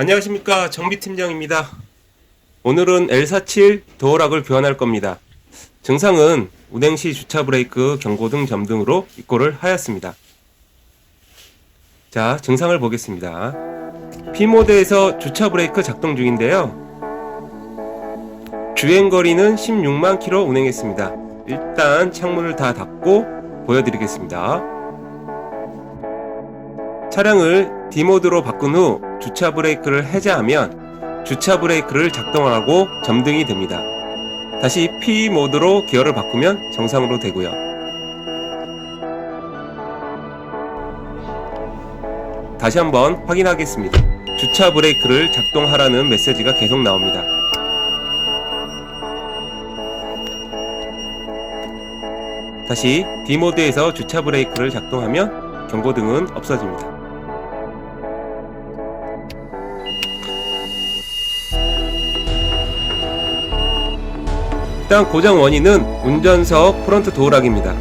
안녕하십니까 정비팀장입니다. 오늘은 L47 도어락을 교환할 겁니다. 증상은 운행 시 주차 브레이크, 경고등 점등으로 입고를 하였습니다. 자, 증상을 보겠습니다. P모드에서 주차 브레이크 작동 중인데요. 주행 거리는 16만 킬로 운행했습니다. 일단 창문을 다 닫고 보여드리겠습니다. 차량을 D모드로 바꾼 후 주차 브레이크를 해제하면 주차 브레이크를 작동하고 점등이 됩니다. 다시 P 모드로 기어를 바꾸면 정상으로 되고요. 다시 한번 확인하겠습니다. 주차 브레이크를 작동하라는 메시지가 계속 나옵니다. 다시 D모드에서 주차 브레이크를 작동하면 경고등은 없어집니다. 일단 고장 원인은 운전석 프론트 도어락입니다.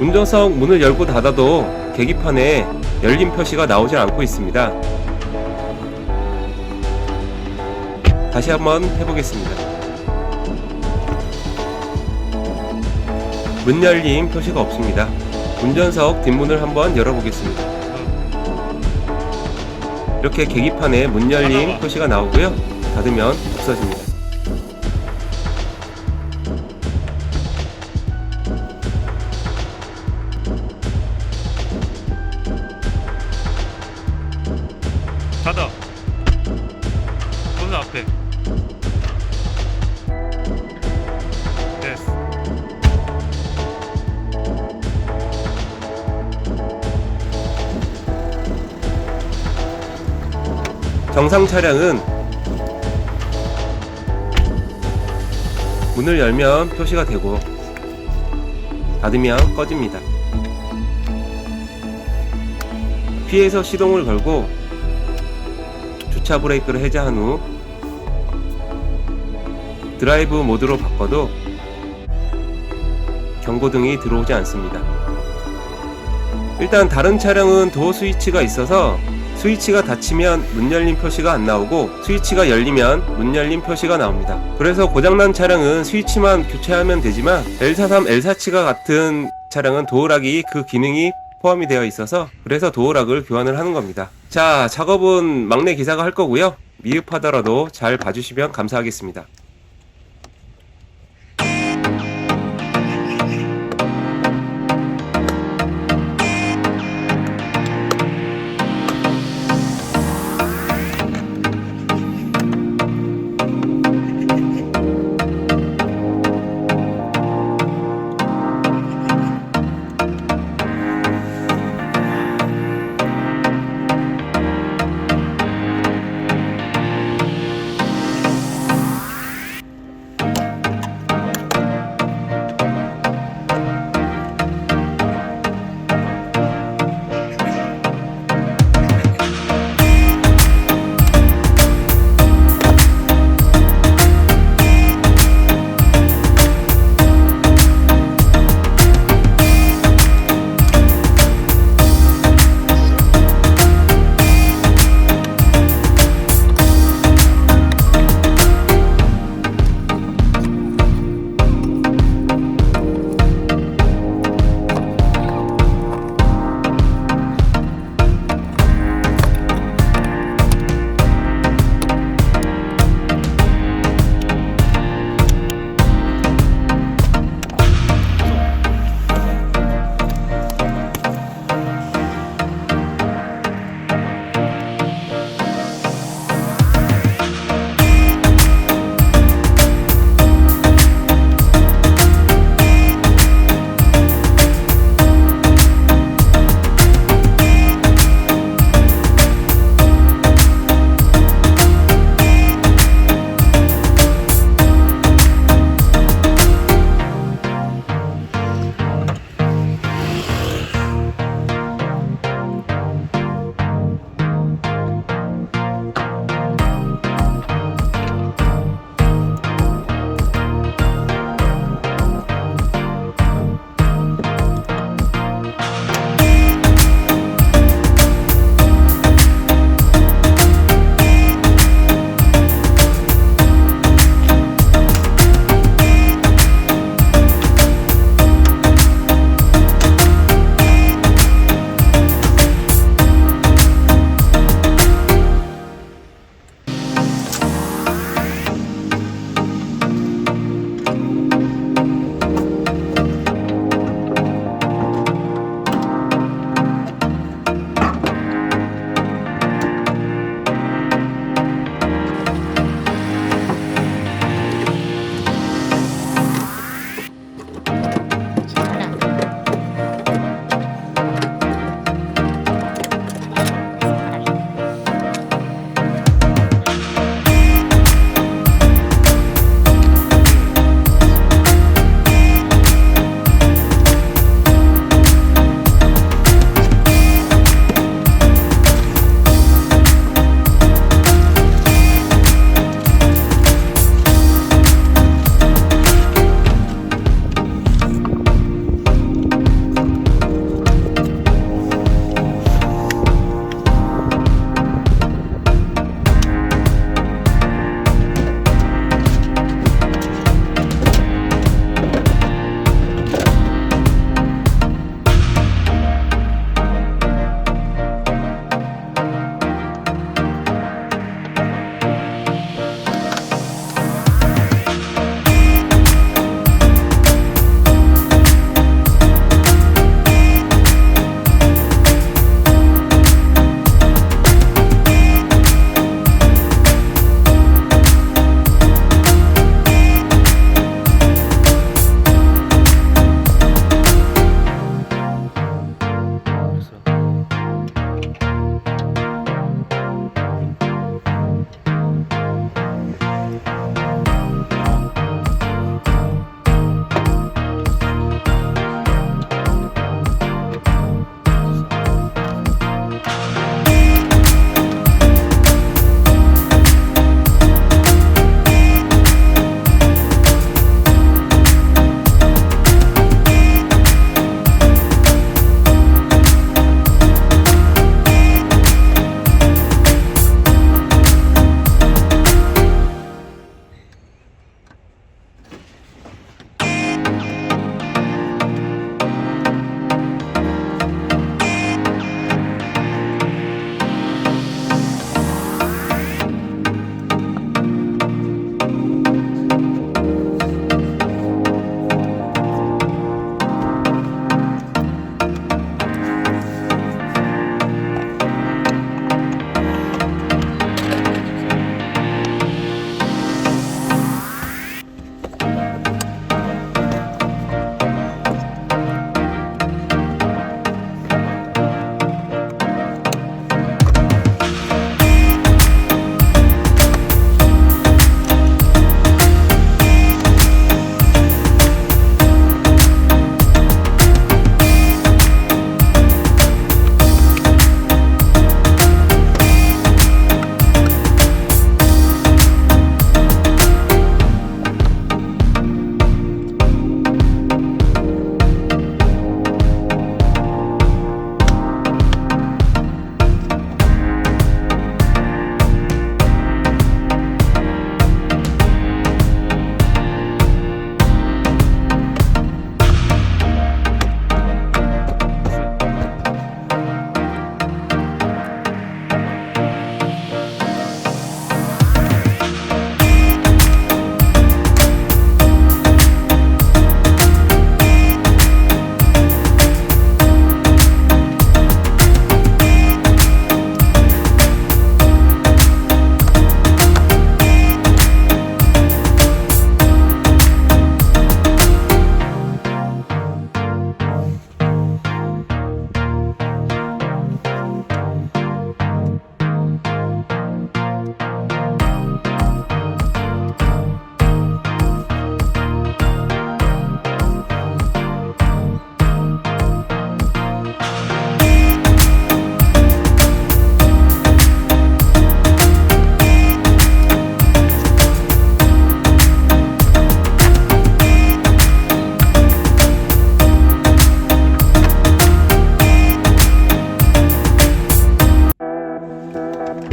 운전석 문을 열고 닫아도 계기판에 열린 표시가 나오지 않고 있습니다. 다시 한번 해보겠습니다. 문 열림 표시가 없습니다. 운전석 뒷문을 한번 열어보겠습니다. 이렇게 계기판에 문 열림 표시가 나오고요. 닫으면 없어집니다. 정상 차량은 문을 열면 표시가 되고 닫으면 꺼집니다. 피해서 시동을 걸고 주차 브레이크를 해제한 후 드라이브 모드로 바꿔도 경고등이 들어오지 않습니다. 일단 다른 차량은 도어 스위치가 있어서 스위치가 닫히면 문 열림 표시가 안 나오고 스위치가 열리면 문 열림 표시가 나옵니다. 그래서 고장난 차량은 스위치만 교체하면 되지만 L43, L47과 같은 차량은 도어락이 그 기능이 포함이 되어 있어서 그래서 도어락을 교환을 하는 겁니다. 자, 작업은 막내 기사가 할 거고요. 미흡하더라도 잘 봐주시면 감사하겠습니다.